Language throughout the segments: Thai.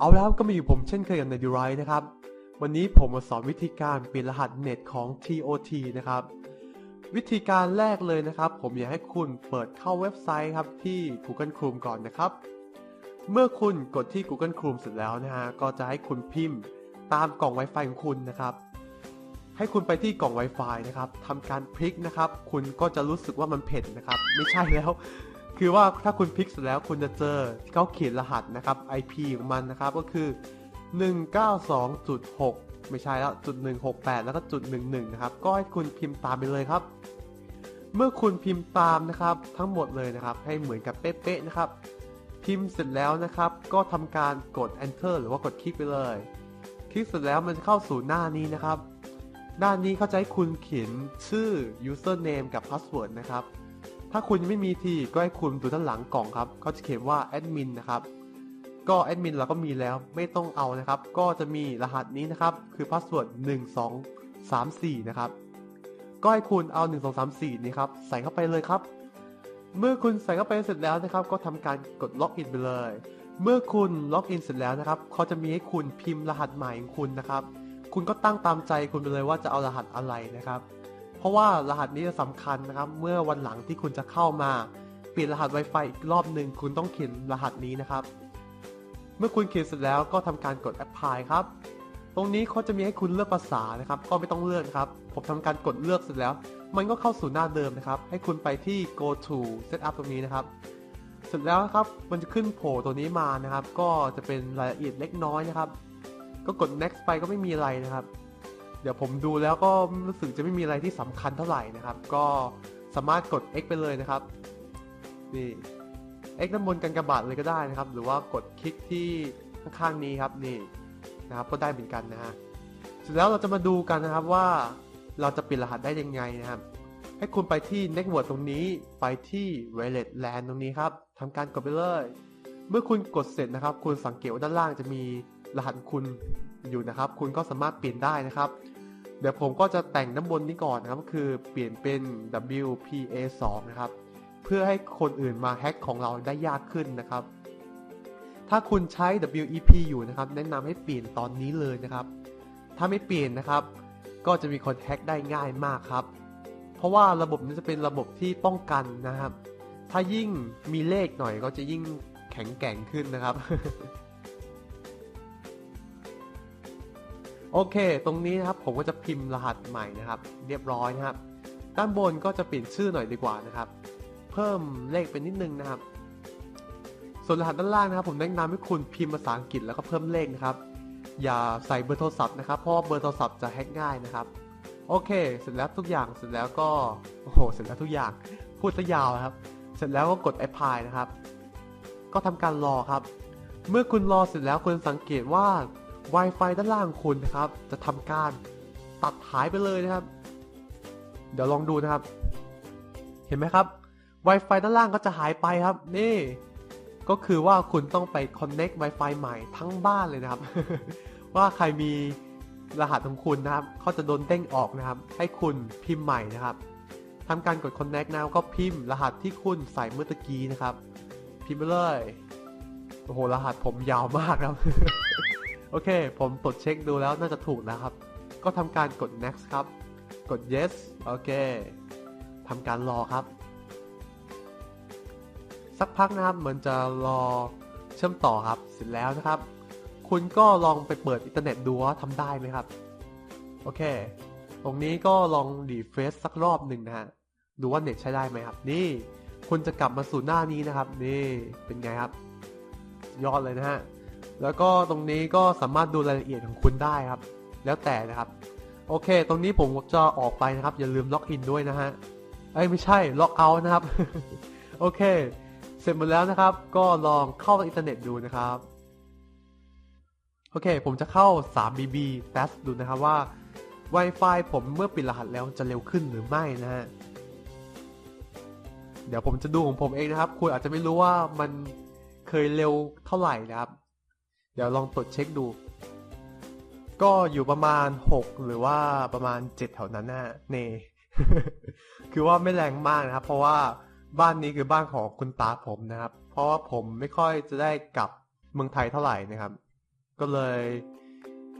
เอาแล้วก็มาอยู่ผมเช่นเคยกับในดูไรนะครับ วันนี้ผมมาสอนวิธีการเปลี่ยนรหัสเน็ตของ TOT นะครับ วิธีการแรกเลยนะครับ ผมอยากให้คุณเปิดเข้าเว็บไซต์ครับที่ Google Chrome ก่อนนะครับ เมื่อคุณกดที่ Google Chrome เสร็จแล้วนะฮะก็จะให้คุณพิมพ์ตามกล่อง Wi-Fi ของคุณนะครับ ให้คุณไปที่กล่อง Wi-Fi นะครับทำการพลิกนะครับ คุณก็จะรู้สึกว่ามันเผ็ดนะครับ ไม่ใช่แล้ว คือว่าถ้าคุณพลิกเสร็จแล้วคุณจะเจอที่เขาเขียนรหัสนะครับ IP ของมันนะครับก็คือ 192.6 ไม่ใช่แล้วจุด168 แล้วก็จุด11 นะครับ ก็ให้คุณพิมพ์ตามไปเลยครับ เมื่อคุณพิมพ์ตามนะครับ ทั้งหมดเลยนะครับ ให้เหมือนกับเป๊ะๆนะครับ พิมพ์เสร็จแล้วนะครับ ก็ทำการกด enter หรือว่ากดคลิกไปเลย คลิกเสร็จแล้วมันจะเข้าสู่หน้านี้นะครับ หน้านี้เขาจะให้คุณเขียนชื่อ username กับ password นะครับ ถ้าคุณยังไม่มีทีก็ให้คุณดูด้านหลังกล่องครับเขาจะเขียนว่า admin นะครับ ก็แอดมินเราก็มีแล้วไม่ต้องเอานะครับ ก็จะมีรหัสนี้นะครับ คือพาสเวิร์ด1 2 3 4 นะครับ ก็ให้คุณเอา 1 2 3 4 นี่ครับ ใส่เข้าไปเลยครับ เมื่อคุณใส่เข้าไปเสร็จแล้วนะครับ ก็ทำการกดล็อกอินไปเลย เมื่อคุณล็อกอินเสร็จแล้วนะครับเขาจะมีให้คุณพิมพ์รหัสใหม่ของคุณนะครับ คุณก็ตั้งตามใจคุณไปเลยว่าจะเอารหัสอะไรนะครับ เพราะว่ารหัสนี้จะสำคัญนะครับ เมื่อวันหลังที่คุณจะเข้ามาเปลี่ยนรหัส Wi-Fi อีกรอบหนึ่งคุณต้องเขียนรหัสนี้นะครับ เมื่อคุณเขียนเสร็จแล้วก็ทำการกด apply ครับ ตรงนี้เขาจะมีให้คุณเลือกภาษานะครับ ก็ไม่ต้องเลือกครับ ผมทำการกดเลือกเสร็จแล้ว มันก็เข้าสู่หน้าเดิมนะครับ ให้คุณไปที่ go to setup ตรงนี้นะครับ เสร็จแล้วครับ มันจะขึ้นโผล่ตัวนี้มานะครับ ก็จะเป็นรายละเอียดเล็กน้อยนะครับ ก็กด next ไปก็ไม่มีอะไรนะครับ เดี๋ยวผมดูแล้วก็รู้สึกจะไม่มีอะไรที่สำคัญเท่าไหร่นะครับ ก็สามารถกด X ไปเลยนะครับ นี่ X ด้านบนกันกระบาดเลยก็ได้นะครับ หรือว่ากดคลิกที่ข้างๆนี้ครับนี่นะครับก็ได้เหมือนกันนะฮะเสร็จแล้วเราจะมาดูกันนะครับว่าเราจะเปลี่ยนรหัสได้ยังไงนะครับ ให้คุณไปที่ Network ตรงนี้ไปที่ Wireless LAN ตรงนี้ครับทำการกดไปเลย เมื่อคุณกดเสร็จนะครับ คุณสังเกตว่าด้านล่างจะมีรหัสคุณอยู่นะครับ คุณก็สามารถเปลี่ยนได้นะครับ เดี๋ยวผมก็จะแต่งน้ำบนนี้ก่อนนะครับ คือเปลี่ยนเป็น WPA2 นะครับ เพื่อให้คนอื่นมาแฮ็กของเราได้ยากขึ้นนะครับ ถ้าคุณใช้ WEP อยู่นะครับ แนะนำให้เปลี่ยนตอนนี้เลยนะครับ ถ้าไม่เปลี่ยนนะครับ ก็จะมีคนแฮ็กได้ง่ายมากครับ เพราะว่าระบบนี้จะเป็นระบบที่ป้องกันนะครับ ถ้ายิ่งมีเลขหน่อยก็จะยิ่งแข็งแกร่งขึ้นนะครับโอเค ตรงนี้นะครับผมก็จะพิมพ์รหัสใหม่นะครับ เรียบร้อยนะครับ ด้านบนก็จะเปลี่ยนชื่อหน่อยดีกว่านะครับ พิ่มเลขเป็นนิดนึงนะครับ ส่วนรหัสด้านล่างนะครับ ผมแนะนำให้คุณพิมพ์ภาษาอังกฤษแล้วก็เพิ่มเลขนะครับ อย่าใส่เบอร์โทรศัพท์นะครับ เพราะาเบอร์โทรศัพท์จะแฮ็กง่ายนะครับ โอเค เสร็จแล้วทุกอย่าง เสร็จแล้วก็ โอ้โห เสร็จแล้วทุกอย่าง พูดซะยาวนะครับ เสร็จแล้วก็กด apply นะครับ ก็ทำการรอครับ เมื่อคุณรอเสร็จแล้วคุณสังเกตว่า Wi-Fi ด้านล่างของคุณนะครับ จะทำการตัดหายไปเลยนะครับ เดี๋ยวลองดูนะครับ เห็นไหมครับ Wi-Fi ด้านล่างก็จะหายไปครับ นี่ ก็คือว่าคุณต้องไป connect Wi-Fi ใหม่ทั้งบ้านเลยนะครับ ว่าใครมีรหัสของคุณนะครับเขาจะโดนเด้งออกนะครับ ให้คุณพิมพ์ใหม่นะครับทำการกด connect นะก็พิมพ์รหัสที่คุณใส่เมื่อตะกี้นะครับ พิมพ์ไปเลยโอ้โหรหัสผมยาวมากครับ โอเค ผมตรวจเช็คดูแล้วน่าจะถูกนะครับ ก็ทำการกด next ครับ กด yes โอเคทำการรอครับ สักพักนะครับมือนจะรอเชื่อมต่อครับเสร็จแล้วนะครับ คุณก็ลองไปเปิดอินเทอร์เน็ตดูว่าทำได้ไหมครับ โอเค ตรงนี้ก็ลองรีเฟรชสักรอบหนึ่งนะฮะดูว่าเน็ตใช้ได้ไหมครับ นี่คุณจะกลับมาสู่หน้านี้นะครับ นี่เป็นไงครับ ยอดเลยนะฮะแล้วก็ตรงนี้ก็สามารถดูรายละเอียดของคุณได้ครับ แล้วแต่นะครับ โอเค ตรงนี้ผมจะออกไปนะครับ อย่าลืมล็อกอินด้วยนะฮะเอ้ยไม่ใช่ล็อกเอาท์นะครับ โอเค เสร็จหมดแล้วนะครับ ก็ลองเข้าอินเทอร์เน็ตดูนะครับ โอเค ผมจะเข้า 3BB test ดูนะครับว่า Wi-Fi ผมเมื่อปิดรหัสแล้วจะเร็วขึ้นหรือไม่นะฮะ เดี๋ยวผมจะดูของผมเองนะครับ คุณอาจจะไม่รู้ว่ามันเคยเร็วเท่าไหร่นะครับ เดี๋ยวลองตรวจเช็คดู ก็อยู่ประมาณ 6 หรือว่าประมาณ 7 แถวนั้นนะเน่คือว่าไม่แรงมากนะครับ เพราะว่า บ้านนี้คือบ้านของคุณตาผมนะครับ เพราะว่าผมไม่ค่อยจะได้กลับเมืองไทยเท่าไหร่นะครับ ก็เลย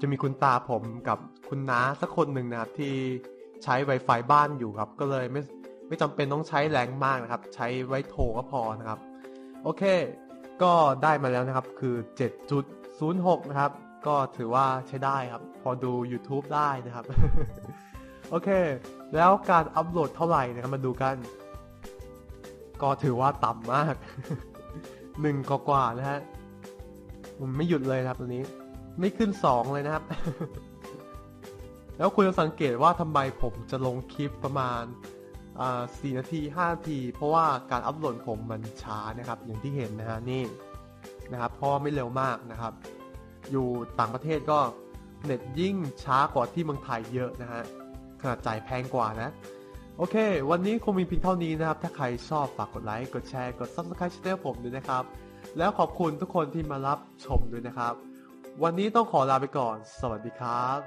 จะมีคุณตาผมกับคุณน้าสักคนหนึ่งนะครับที่ใช้ Wi-Fi บ้านอยู่ครับ ก็เลยไม่ไม่จำเป็นต้องใช้แรงมากนะครับ ใช้ไว้โทรก็พอนะครับ โอเค ก็ได้มาแล้วนะครับคือ 7.06 นะครับ ก็ถือว่าใช้ได้ครับ พอดู YouTube ได้นะครับ โอเค แล้วการอัพโหลดเท่าไหร่นะครับมาดูกัน ก็ถือว่าต่ำมากหนึ่งกว่านะฮะมันไม่หยุดเลยครับตอนนี้ ไม่ขึ้นสองเลยนะครับ แล้วคุณจะสังเกตว่าทำไมผมจะลงคลิปประมาณอ่นาที5นาที เพราะว่าการอัพโหลดผมมันช้านะครับ อย่างที่เห็นนะฮะนี่นะครับเพราะว่าไม่เร็วมากนะครับ อยู่ต่างประเทศก็เน็ตยิ่งช้ากว่าที่เมืองไทยเยอะนะฮะขนาดจ่ายแพงกว่านะ โอเค วันนี้คงมีเพียงเท่านี้นะครับ ถ้าใครชอบฝากกดไลค์ กดแชร์ กด subscribe ช่องผมด้วยนะครับ แล้วขอบคุณทุกคนที่มารับชมด้วยนะครับ วันนี้ต้องขอลาไปก่อน สวัสดีครับ